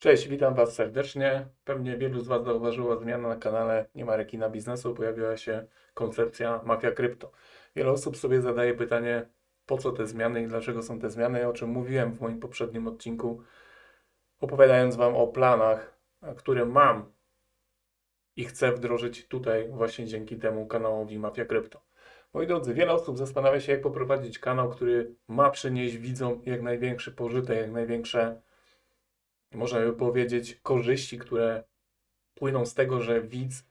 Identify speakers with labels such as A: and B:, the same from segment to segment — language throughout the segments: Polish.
A: Cześć, witam Was serdecznie. Pewnie wielu z Was zauważyło zmianę na kanale Nie ma rekina biznesu. Pojawiła się koncepcja mafia krypto. Wiele osób sobie zadaje pytanie, po co te zmiany i dlaczego są te zmiany, o czym mówiłem w moim poprzednim odcinku, opowiadając Wam o planach, które mam i chcę wdrożyć tutaj właśnie dzięki temu kanałowi Mafia Krypto. Moi drodzy, wiele osób zastanawia się, jak poprowadzić kanał, który ma przynieść widzom jak największy pożytek, jak największe można by powiedzieć, korzyści, które płyną z tego, że widz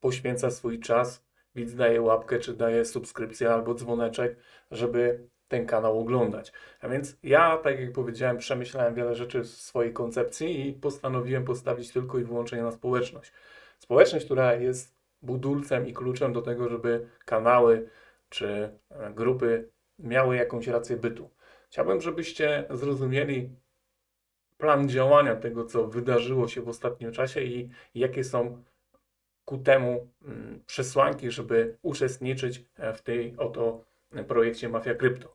A: poświęca swój czas, widz daje łapkę, czy daje subskrypcję albo dzwoneczek, żeby ten kanał oglądać. A więc ja, tak jak powiedziałem, przemyślałem wiele rzeczy w swojej koncepcji i postanowiłem postawić tylko i wyłącznie na społeczność. Społeczność, która jest budulcem i kluczem do tego, żeby kanały czy e, grupy miały jakąś rację bytu. Chciałbym, żebyście zrozumieli, plan działania tego, co wydarzyło się w ostatnim czasie i jakie są ku temu mm, przesłanki, żeby uczestniczyć e, w tej oto projekcie Mafia Krypto.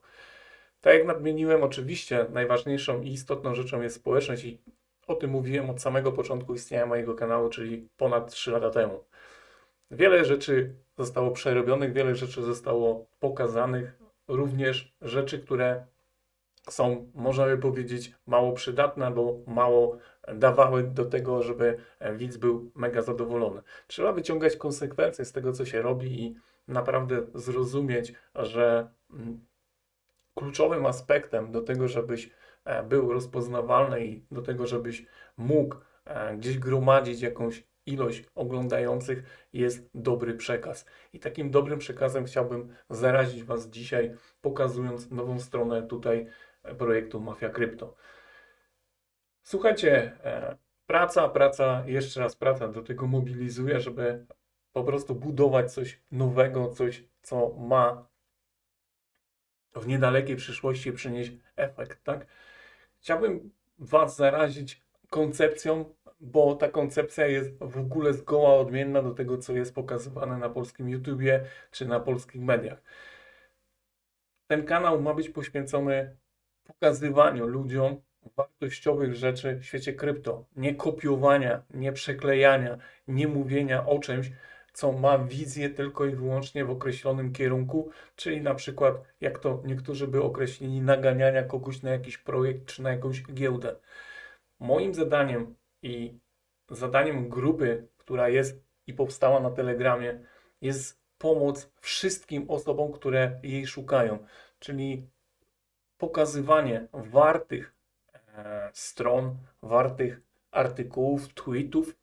A: Tak jak nadmieniłem, oczywiście najważniejszą i istotną rzeczą jest społeczność i o tym mówiłem od samego początku istnienia mojego kanału, czyli ponad 3 lata temu. Wiele rzeczy zostało przerobionych, wiele rzeczy zostało pokazanych, również rzeczy, które są, można by powiedzieć, mało przydatne albo mało dawały do tego, żeby widz był mega zadowolony. Trzeba wyciągać konsekwencje z tego, co się robi i naprawdę zrozumieć, że mm, kluczowym aspektem do tego, żebyś e, był rozpoznawalny i do tego, żebyś mógł e, gdzieś gromadzić jakąś ilość oglądających jest dobry przekaz. I takim dobrym przekazem chciałbym zarazić Was dzisiaj, pokazując nową stronę tutaj projektu Mafia Krypto. Słuchajcie, e, praca, praca, jeszcze raz praca do tego mobilizuje, żeby po prostu budować coś nowego, coś, co ma w niedalekiej przyszłości przynieść efekt, tak? Chciałbym Was zarazić koncepcją, bo ta koncepcja jest w ogóle zgoła odmienna do tego, co jest pokazywane na polskim YouTubie czy na polskich mediach. Ten kanał ma być poświęcony pokazywaniu ludziom wartościowych rzeczy w świecie krypto. Nie kopiowania, nie przeklejania, nie mówienia o czymś, co ma wizję tylko i wyłącznie w określonym kierunku, czyli na przykład, jak to niektórzy by określili, naganiania kogoś na jakiś projekt czy na jakąś giełdę. Moim zadaniem i zadaniem grupy, która jest i powstała na Telegramie, jest pomoc wszystkim osobom, które jej szukają, czyli pokazywanie wartych e, stron, wartych artykułów, tweetów,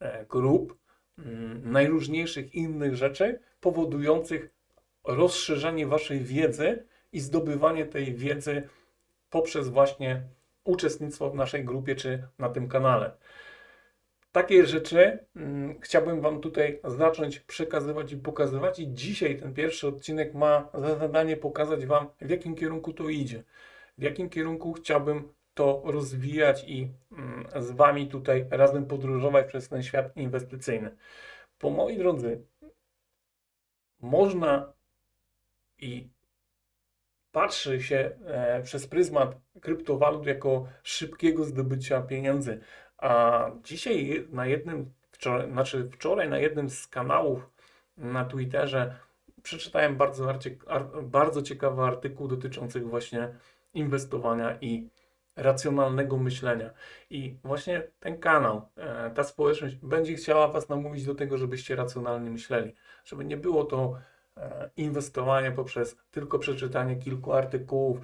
A: e, grup, mm, najróżniejszych innych rzeczy, powodujących rozszerzanie Waszej wiedzy i zdobywanie tej wiedzy poprzez właśnie uczestnictwo w naszej grupie czy na tym kanale. Takie rzeczy mm, chciałbym Wam tutaj zacząć przekazywać i pokazywać. I dzisiaj ten pierwszy odcinek ma za zadanie pokazać Wam, w jakim kierunku to idzie, w jakim kierunku chciałbym to rozwijać i mm, z Wami tutaj razem podróżować przez ten świat inwestycyjny. Bo moi drodzy, można i patrzy się e, przez pryzmat kryptowalut jako szybkiego zdobycia pieniędzy. A dzisiaj na jednym, wczoraj, znaczy wczoraj na jednym z kanałów na Twitterze przeczytałem bardzo, bardzo ciekawy artykuł dotyczący właśnie inwestowania i racjonalnego myślenia. I właśnie ten kanał, e, ta społeczność będzie chciała Was namówić do tego, żebyście racjonalnie myśleli, żeby nie było to e, inwestowanie poprzez tylko przeczytanie kilku artykułów,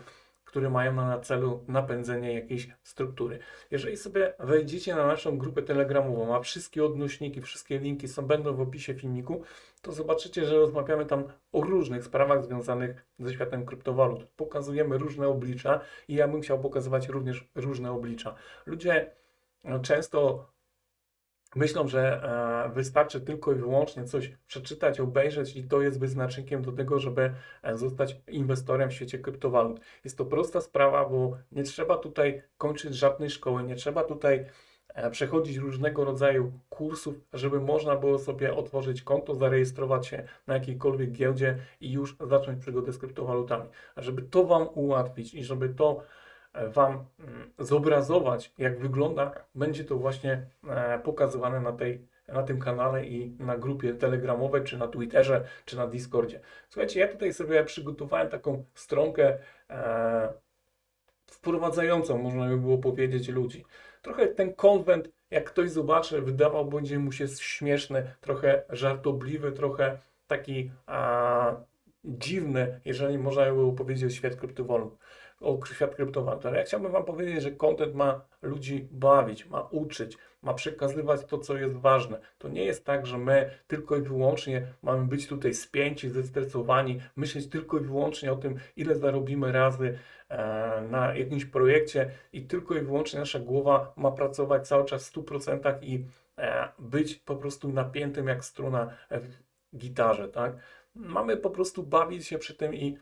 A: które mają na celu napędzenie jakiejś struktury. Jeżeli sobie wejdziecie na naszą grupę telegramową, a wszystkie odnośniki, wszystkie linki są, będą w opisie filmiku, to zobaczycie, że rozmawiamy tam o różnych sprawach związanych ze światem kryptowalut. Pokazujemy różne oblicza i ja bym chciał pokazywać również różne oblicza. Ludzie no, często myślą, że e, wystarczy tylko i wyłącznie coś przeczytać, obejrzeć i to jest wyznacznikiem do tego, żeby e, zostać inwestorem w świecie kryptowalut. Jest to prosta sprawa, bo nie trzeba tutaj kończyć żadnej szkoły, nie trzeba tutaj e, przechodzić różnego rodzaju kursów, żeby można było sobie otworzyć konto, zarejestrować się na jakiejkolwiek giełdzie i już zacząć przygodę z kryptowalutami. A żeby to Wam ułatwić i żeby to Wam mm, zobrazować, jak wygląda, będzie to właśnie e, pokazywane na, tej, na tym kanale i na grupie telegramowej, czy na Twitterze, czy na Discordzie. Słuchajcie, ja tutaj sobie przygotowałem taką stronkę e, wprowadzającą, można by było powiedzieć, ludzi. Trochę ten konwent, jak ktoś zobaczy, wydawał będzie mu się śmieszny, trochę żartobliwy, trochę taki dziwny, jeżeli można by było powiedzieć świat kryptowalut. O świat kryptowalut. Ale ja chciałbym Wam powiedzieć, że content ma ludzi bawić, ma uczyć, ma przekazywać to, co jest ważne. To nie jest tak, że my tylko i wyłącznie mamy być tutaj spięci, zestresowani, myśleć tylko i wyłącznie o tym, ile zarobimy razy e, na jakimś projekcie i tylko i wyłącznie nasza głowa ma pracować cały czas w 100% i e, być po prostu napiętym jak struna w gitarze, tak? Mamy po prostu bawić się przy tym i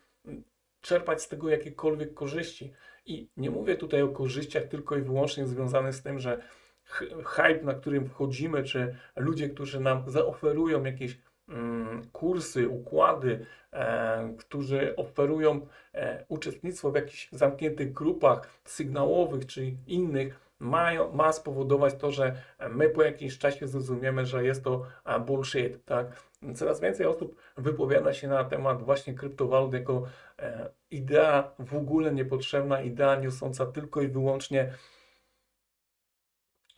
A: czerpać z tego jakiekolwiek korzyści. I nie mówię tutaj o korzyściach tylko i wyłącznie związanych z tym, że hype, na którym wchodzimy, czy ludzie, którzy nam zaoferują jakieś mm, kursy, układy, e, którzy oferują e, uczestnictwo w jakichś zamkniętych grupach sygnałowych czy innych, mają, ma spowodować to, że my po jakimś czasie zrozumiemy, że jest to bullshit, tak? Coraz więcej osób wypowiada się na temat właśnie kryptowalut jako e, idea w ogóle niepotrzebna, idea niosąca tylko i wyłącznie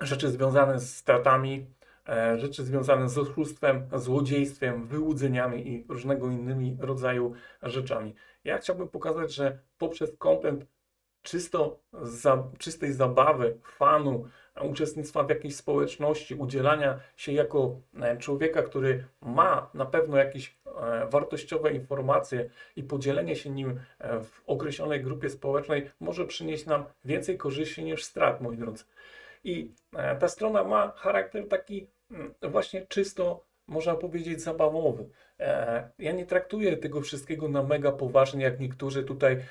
A: rzeczy związane z stratami, e, rzeczy związane z oszustwem, złodziejstwem, wyłudzeniami i różnego innymi rodzaju rzeczami. Ja chciałbym pokazać, że poprzez content czysto za, czystej zabawy, fanu, uczestnictwa w jakiejś społeczności, udzielania się jako e, człowieka, który ma na pewno jakieś e, wartościowe informacje i podzielenie się nim e, w określonej grupie społecznej może przynieść nam więcej korzyści niż strat, moi drodzy. I ta strona ma charakter taki mm, właśnie czysto, można powiedzieć, zabawowy. Ja nie traktuję tego wszystkiego na mega poważnie, jak niektórzy tutaj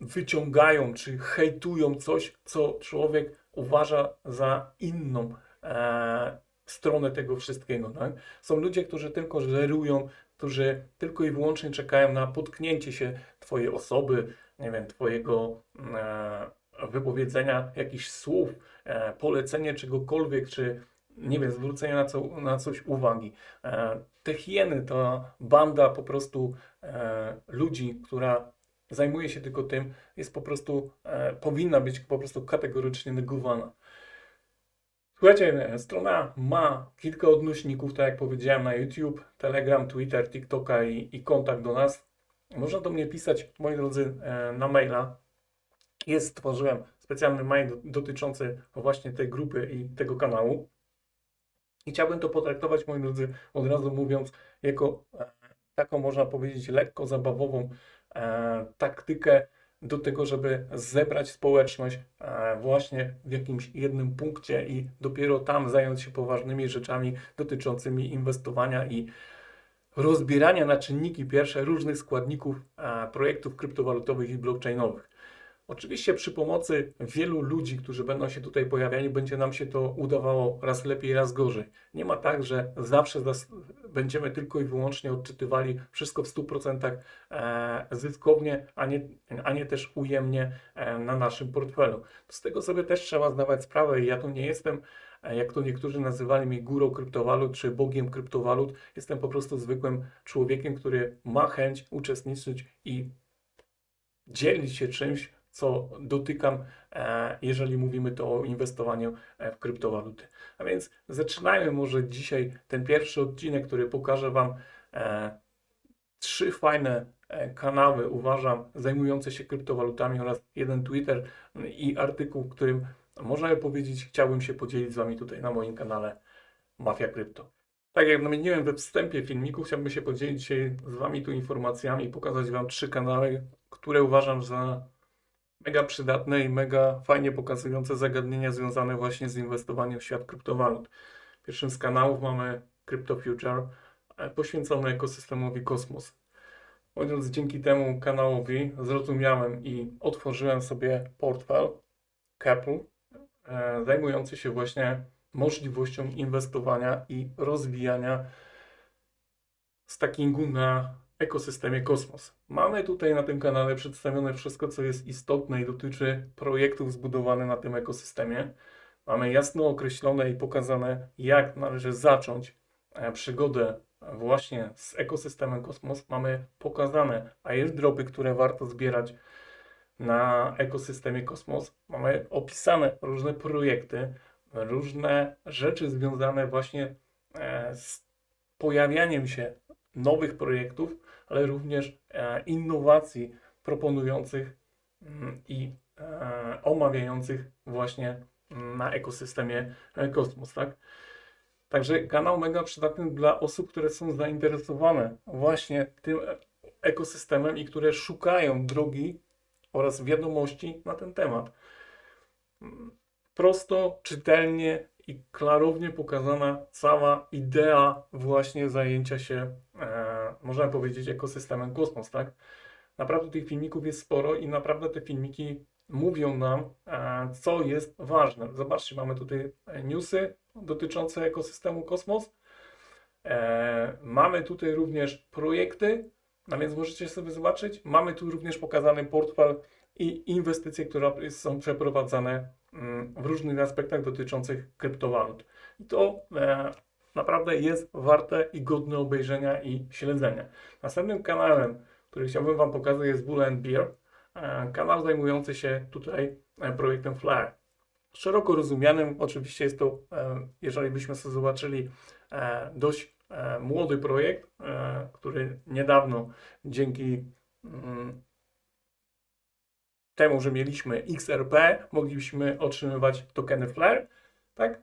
A: wyciągają czy hejtują coś, co człowiek uważa za inną e, stronę tego wszystkiego. Tak? Są ludzie, którzy tylko żerują, którzy tylko i wyłącznie czekają na potknięcie się Twojej osoby, nie wiem, Twojego e, wypowiedzenia jakichś słów, e, polecenie czegokolwiek, czy nie wiem, zwrócenie na, co, na coś uwagi. E, te hieny to banda po prostu e, ludzi, która zajmuje się tylko tym, jest po prostu, e, powinna być po prostu kategorycznie negowana. Słuchajcie, strona ma kilka odnośników, tak jak powiedziałem, na YouTube, Telegram, Twitter, TikToka i, i kontakt do nas. Można do mnie pisać, moi drodzy, e, na maila. Jest, stworzyłem specjalny mail do- dotyczący właśnie tej grupy i tego kanału. I chciałbym to potraktować, moi drodzy, od razu mówiąc, jako e, taką, można powiedzieć, lekko zabawową taktykę do tego, żeby zebrać społeczność e, właśnie w jakimś jednym punkcie i dopiero tam zająć się poważnymi rzeczami dotyczącymi inwestowania i rozbierania na czynniki pierwsze różnych składników e, projektów kryptowalutowych i blockchainowych. Oczywiście przy pomocy wielu ludzi, którzy będą się tutaj pojawiali, będzie nam się to udawało raz lepiej, raz gorzej. Nie ma tak, że zawsze będziemy tylko i wyłącznie odczytywali wszystko w 100% e, zyskownie, a nie, a nie też ujemnie e, na naszym portfelu. Z tego sobie też trzeba zdawać sprawę i ja tu nie jestem, e, jak to niektórzy nazywali mnie górą kryptowalut czy bogiem kryptowalut. Jestem po prostu zwykłym człowiekiem, który ma chęć uczestniczyć i dzielić się czymś, co dotykam, e, jeżeli mówimy to o inwestowaniu e, w kryptowaluty. A więc zaczynajmy może dzisiaj ten pierwszy odcinek, który pokaże Wam e, trzy fajne kanały, uważam, zajmujące się kryptowalutami oraz jeden Twitter i artykuł, w którym można powiedzieć, chciałbym się podzielić z Wami tutaj na moim kanale Mafia Krypto. Tak jak nadmieniłem we wstępie filmiku, chciałbym się podzielić dzisiaj z Wami tu informacjami i pokazać Wam trzy kanały, które uważam za mega przydatne i mega fajnie pokazujące zagadnienia związane właśnie z inwestowaniem w świat kryptowalut. Pierwszym z kanałów mamy Crypto Future, e, poświęcony ekosystemowi Kosmos. Drodzy, dzięki temu kanałowi zrozumiałem i otworzyłem sobie portfel Capl, e, zajmujący się właśnie możliwością inwestowania i rozwijania stackingu na ekosystemie Kosmos. Mamy tutaj na tym kanale przedstawione wszystko, co jest istotne i dotyczy projektów zbudowanych na tym ekosystemie. Mamy jasno określone i pokazane, jak należy zacząć e, przygodę właśnie z ekosystemem Kosmos. Mamy pokazane airdropy, które warto zbierać na ekosystemie Kosmos. Mamy opisane różne projekty, różne rzeczy związane właśnie e, z pojawianiem się nowych projektów, ale również e, innowacji proponujących mm, i e, omawiających właśnie mm, na ekosystemie e, Kosmos, tak? Także kanał mega przydatny dla osób, które są zainteresowane właśnie tym ekosystemem i które szukają drogi oraz wiadomości na ten temat. Mm, Prosto, czytelnie i klarownie pokazana cała idea właśnie zajęcia się, e, można powiedzieć, ekosystemem kosmos, tak? Naprawdę tych filmików jest sporo i naprawdę te filmiki mówią nam, e, co jest ważne. Zobaczcie, mamy tutaj newsy dotyczące ekosystemu kosmos. E, mamy tutaj również projekty, no więc możecie sobie zobaczyć. Mamy tu również pokazany portfel i inwestycje, które są przeprowadzane w różnych aspektach dotyczących kryptowalut. I to e, naprawdę jest warte i godne obejrzenia i śledzenia. Następnym kanałem, który chciałbym Wam pokazać jest Bull and Beer. E, kanał zajmujący się tutaj e, projektem Flare. Szeroko rozumianym, oczywiście jest to, jeżeli byśmy sobie zobaczyli, dość młody projekt, który niedawno dzięki mm, temu, że mieliśmy XRP, mogliśmy otrzymywać tokeny Flare, tak?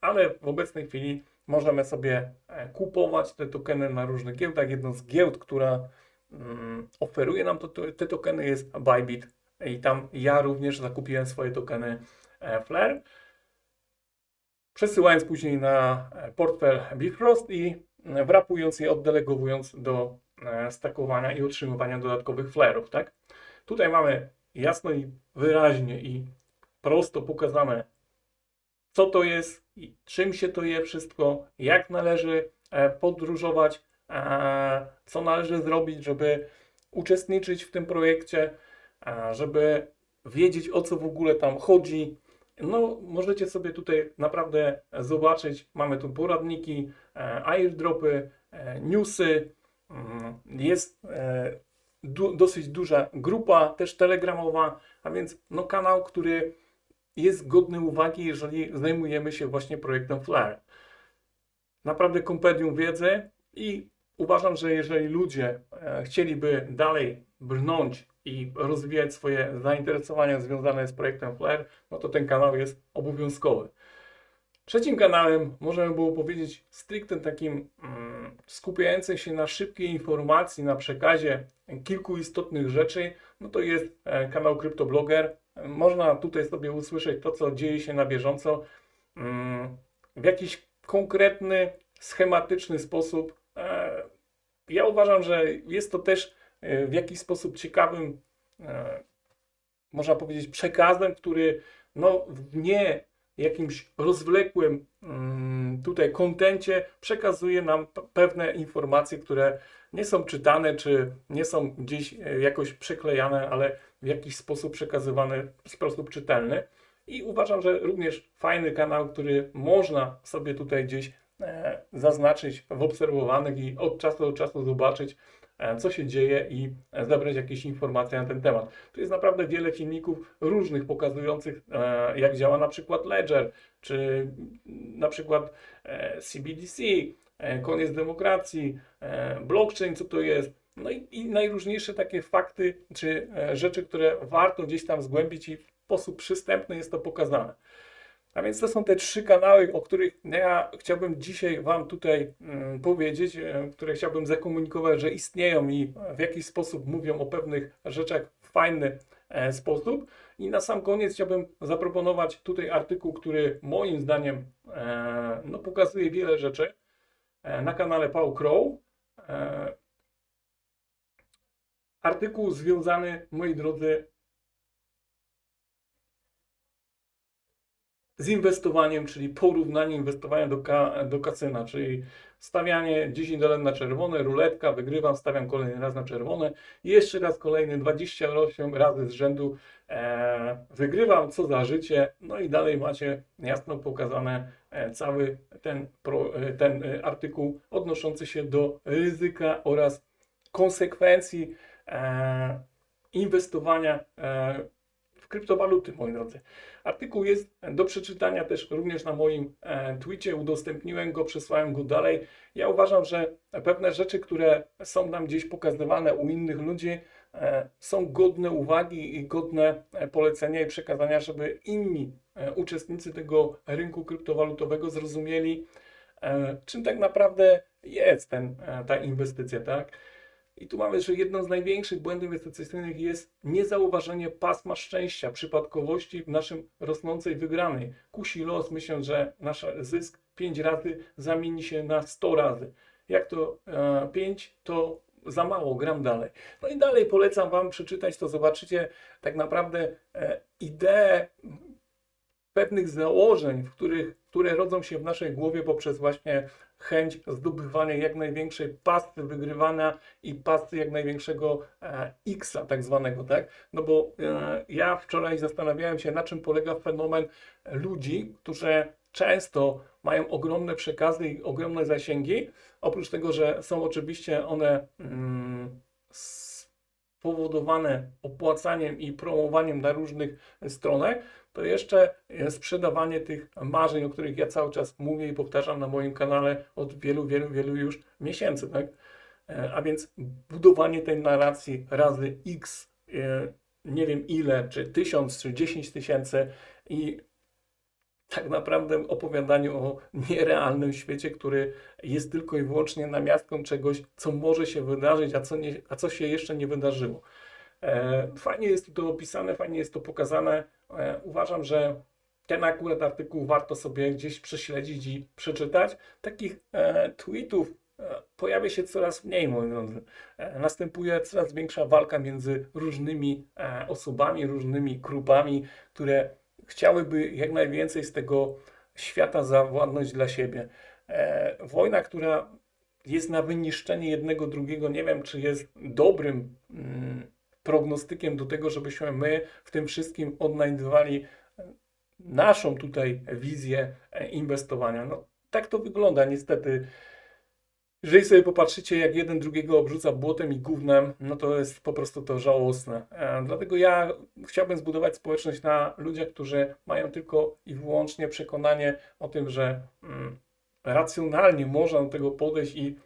A: Ale w obecnej chwili możemy sobie e, kupować te tokeny na różnych giełdach. Jedną z giełd, która mm, oferuje nam te tokeny jest Bybit i tam ja również zakupiłem swoje tokeny e, Flare, przesyłając później na e, portfel Bifrost i wrapując je, oddelegowując do stakowania i otrzymywania dodatkowych flare'ów, tak? Tutaj mamy jasno i wyraźnie i prosto pokazane, co to jest i czym się to je wszystko, jak należy e, podróżować, e, co należy zrobić, żeby uczestniczyć w tym projekcie, e, żeby wiedzieć o co w ogóle tam chodzi. No, możecie sobie tutaj naprawdę zobaczyć. Mamy tu poradniki, airdropy, newsy. Mm, Jest du dosyć duża grupa, też telegramowa, a więc no, kanał, który jest godny uwagi, jeżeli zajmujemy się właśnie projektem Flare. Naprawdę kompendium wiedzy i uważam, że jeżeli ludzie e, chcieliby dalej brnąć i rozwijać swoje zainteresowania związane z projektem Flare, no to ten kanał jest obowiązkowy. Trzecim kanałem możemy było powiedzieć stricte takim mm, skupiającym się na szybkiej informacji, na przekazie kilku istotnych rzeczy, no to jest e, kanał CryptoBlogger. Można tutaj sobie usłyszeć to, co dzieje się na bieżąco mm, w jakiś konkretny, schematyczny sposób. E, ja uważam, że jest to też e, w jakiś sposób ciekawym, e, można powiedzieć, przekazem, który no, nie jakimś rozwlekłym mm, tutaj kontencie przekazuje nam pewne informacje, które nie są czytane, czy nie są gdzieś e, jakoś przeklejane, ale w jakiś sposób przekazywane w sposób czytelny. I uważam, że również fajny kanał, który można sobie tutaj gdzieś e, zaznaczyć w obserwowanych i od czasu do czasu zobaczyć, co się dzieje i e, zebrać jakieś informacje na ten temat. Tu jest naprawdę wiele filmików różnych pokazujących, e, jak działa na przykład Ledger, czy na przykład e, CBDC, e, koniec demokracji, e, blockchain, co to jest. No i, i najróżniejsze takie fakty, czy e, rzeczy, które warto gdzieś tam zgłębić i w sposób przystępny jest to pokazane. A więc to są te trzy kanały, o których ja chciałbym dzisiaj Wam tutaj mm, powiedzieć, e, które chciałbym zakomunikować, że istnieją i w jakiś sposób mówią o pewnych rzeczach w fajny e, sposób. I na sam koniec chciałbym zaproponować tutaj artykuł, który moim zdaniem e, no, pokazuje wiele rzeczy na kanale Paul Crow. Artykuł związany, moi drodzy, z inwestowaniem, czyli porównanie inwestowania do, ka, do kasyna, czyli stawianie 10 dolarów na czerwone, ruletka, wygrywam, stawiam kolejny raz na czerwone, i jeszcze raz kolejny 28 razy z rzędu e, wygrywam, co za życie, no i dalej macie jasno pokazane e, cały ten, pro, e, ten e, artykuł odnoszący się do ryzyka oraz konsekwencji e, inwestowania e, kryptowaluty, moi drodzy. Artykuł jest do przeczytania też również na moim e, Twitcie, udostępniłem go, przesłałem go dalej. Ja uważam, że pewne rzeczy, które są nam gdzieś pokazywane u innych ludzi, e, są godne uwagi i godne e, polecenia i przekazania, żeby inni uczestnicy tego rynku kryptowalutowego zrozumieli, czym tak naprawdę jest ten, ta inwestycja, tak? I tu mamy, że jedną z największych błędów inwestycyjnych jest niezauważenie pasma szczęścia, przypadkowości w naszym rosnącej wygranej. Kusi los, myśląc, że nasz zysk 5 razy zamieni się na 100 razy. Jak to e, 5, to za mało, gram dalej. No i dalej polecam Wam przeczytać to, zobaczycie tak naprawdę e, ideę pewnych założeń, w których, które rodzą się w naszej głowie poprzez właśnie chęć zdobywania jak największej pasy wygrywania i pasy jak największego e, X-a tak zwanego, tak? No bo e, ja wczoraj zastanawiałem się, na czym polega fenomen ludzi, którzy często mają ogromne przekazy i ogromne zasięgi, oprócz tego, że są oczywiście one mm, spowodowane opłacaniem i promowaniem na różnych stronach, to jeszcze sprzedawanie tych marzeń, o których ja cały czas mówię i powtarzam na moim kanale od wielu, wielu, wielu już miesięcy, tak? E, A więc budowanie tej narracji razy X, e, nie wiem ile, czy tysiąc, czy dziesięć tysięcy i tak naprawdę opowiadanie o nierealnym świecie, który jest tylko i wyłącznie namiastką czegoś, co może się wydarzyć, a co, nie, a co się jeszcze nie wydarzyło. E, fajnie jest to opisane, fajnie jest to pokazane. E, uważam, że ten akurat artykuł warto sobie gdzieś prześledzić i przeczytać. Takich e, tweetów pojawia się coraz mniej, moi drodzy. Następuje coraz większa walka między różnymi osobami, różnymi grupami, które chciałyby jak najwięcej z tego świata zawładnąć dla siebie. Wojna, która jest na wyniszczenie jednego drugiego, nie wiem, czy jest dobrym mm, prognostykiem do tego, żebyśmy my w tym wszystkim odnajdywali naszą tutaj wizję e, inwestowania. No, tak to wygląda niestety. Jeżeli sobie popatrzycie, jak jeden drugiego obrzuca błotem i gównem, no to jest po prostu to żałosne. E, dlatego ja chciałbym zbudować społeczność na ludziach, którzy mają tylko i wyłącznie przekonanie o tym, że mm, racjonalnie można do tego podejść i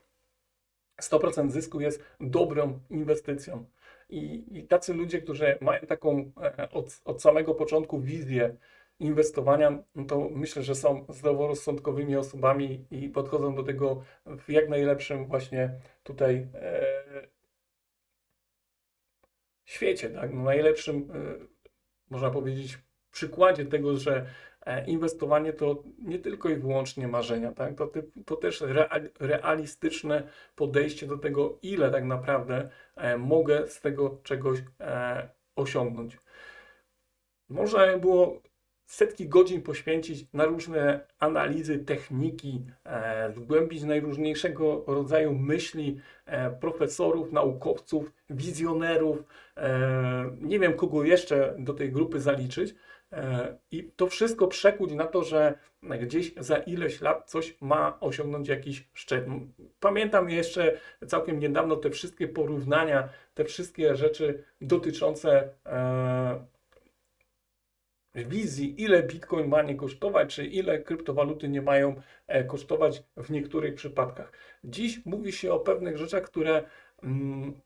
A: 100% zysku jest dobrą inwestycją. I, I tacy ludzie, którzy mają taką e, od, od samego początku wizję inwestowania, no to myślę, że są zdroworozsądkowymi osobami i podchodzą do tego w jak najlepszym właśnie tutaj e, świecie, tak? No najlepszym, e, można powiedzieć, przykładzie tego, że inwestowanie to nie tylko i wyłącznie marzenia, tak? To, to też real, realistyczne podejście do tego, ile tak naprawdę e, mogę z tego czegoś e, osiągnąć. Można było setki godzin poświęcić na różne analizy, techniki, e, zgłębić najróżniejszego rodzaju myśli e, profesorów, naukowców, wizjonerów, e, nie wiem kogo jeszcze do tej grupy zaliczyć. E, I to wszystko przekuć na to, że gdzieś za ileś lat coś ma osiągnąć jakiś szczyt. Pamiętam jeszcze całkiem niedawno te wszystkie porównania, te wszystkie rzeczy dotyczące e, wizji, ile Bitcoin ma nie kosztować, czy ile kryptowaluty nie mają e, kosztować w niektórych przypadkach. Dziś mówi się o pewnych rzeczach, które mm,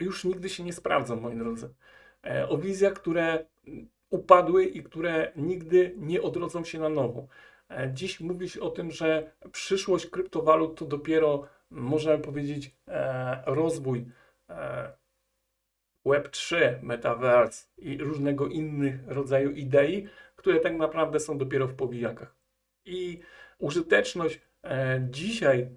A: już nigdy się nie sprawdzą, moi drodzy. O wizjach, które upadły i które nigdy nie odrodzą się na nowo. E, Dziś mówi się o tym, że przyszłość kryptowalut to dopiero, możemy powiedzieć, e, rozwój e, Web3, Metaverse i różnego innych rodzaju idei, które tak naprawdę są dopiero w powijakach. I użyteczność dzisiaj,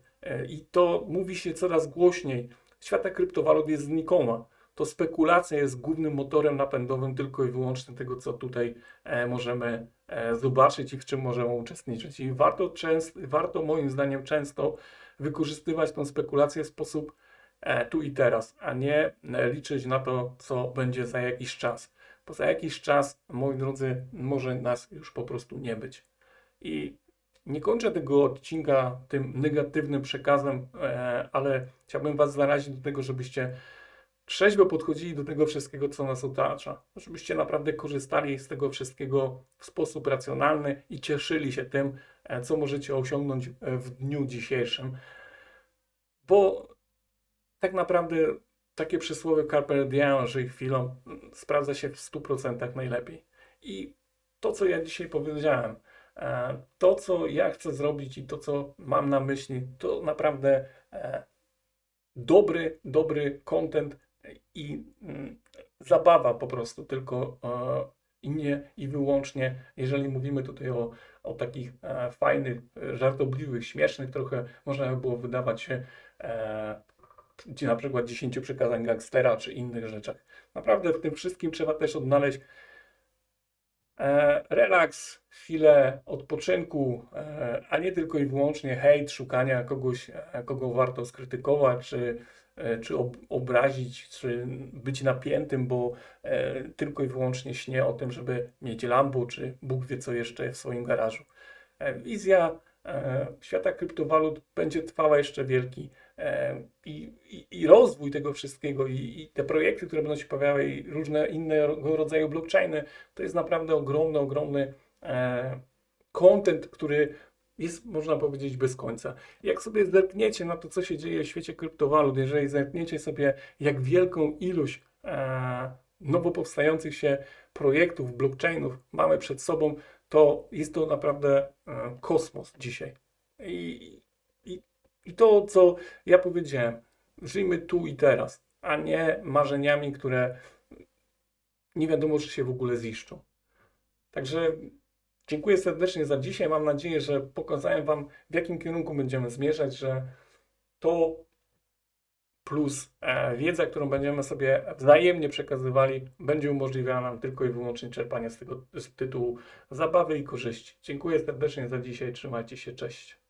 A: i to mówi się coraz głośniej, świata kryptowalut jest znikoma. To spekulacja jest głównym motorem napędowym tylko i wyłącznie tego, co tutaj e, możemy e, zobaczyć i w czym możemy uczestniczyć. I warto, częst, warto moim zdaniem często wykorzystywać tą spekulację w sposób e, tu i teraz, a nie liczyć na to, co będzie za jakiś czas. Bo za jakiś czas, moi drodzy, może nas już po prostu nie być. I nie kończę tego odcinka tym negatywnym przekazem, ale chciałbym Was zarazić do tego, żebyście trzeźwo podchodzili do tego wszystkiego, co nas otacza. Żebyście naprawdę korzystali z tego wszystkiego w sposób racjonalny i cieszyli się tym, e, co możecie osiągnąć e, w dniu dzisiejszym. Bo tak naprawdę takie przysłowie carpe diem, żyj chwilą, mm, sprawdza się w 100% najlepiej. I to, co ja dzisiaj powiedziałem, e, to, co ja chcę zrobić i to, co mam na myśli, to naprawdę dobry, dobry content i mm, zabawa po prostu, tylko e, i nie i wyłącznie, jeżeli mówimy tutaj o, o takich e, fajnych, żartobliwych, śmiesznych, trochę można by było wydawać się e, na przykład 10 przykazań gangstera czy innych rzeczach. Naprawdę w tym wszystkim trzeba też odnaleźć relaks, chwilę odpoczynku, a nie tylko i wyłącznie hejt, szukania kogoś, kogo warto skrytykować, czy, czy ob, obrazić, czy być napiętym, bo e, tylko i wyłącznie śnie o tym, żeby mieć Lambo, czy Bóg wie co jeszcze w swoim garażu. E, wizja e, świata kryptowalut będzie trwała jeszcze wielki e, i, i, i rozwój tego wszystkiego i, i te projekty, które będą się pojawiały i różne innego rodzaju blockchainy, to jest naprawdę ogromny, ogromny e, content, który jest, można powiedzieć, bez końca. Jak sobie zerkniecie na to, co się dzieje w świecie kryptowalut, jeżeli zerkniecie sobie, jak wielką ilość e, nowo powstających się projektów, blockchainów mamy przed sobą, to jest to naprawdę e, kosmos dzisiaj. I, i, I to, co ja powiedziałem, żyjmy tu i teraz, a nie marzeniami, które nie wiadomo, czy się w ogóle ziszczą. Także dziękuję serdecznie za dzisiaj. Mam nadzieję, że pokazałem Wam, w jakim kierunku będziemy zmierzać, że to plus e, wiedza, którą będziemy sobie wzajemnie przekazywali, będzie umożliwiała nam tylko i wyłącznie czerpanie z tego z tytułu zabawy i korzyści. Dziękuję serdecznie za dzisiaj. Trzymajcie się. Cześć.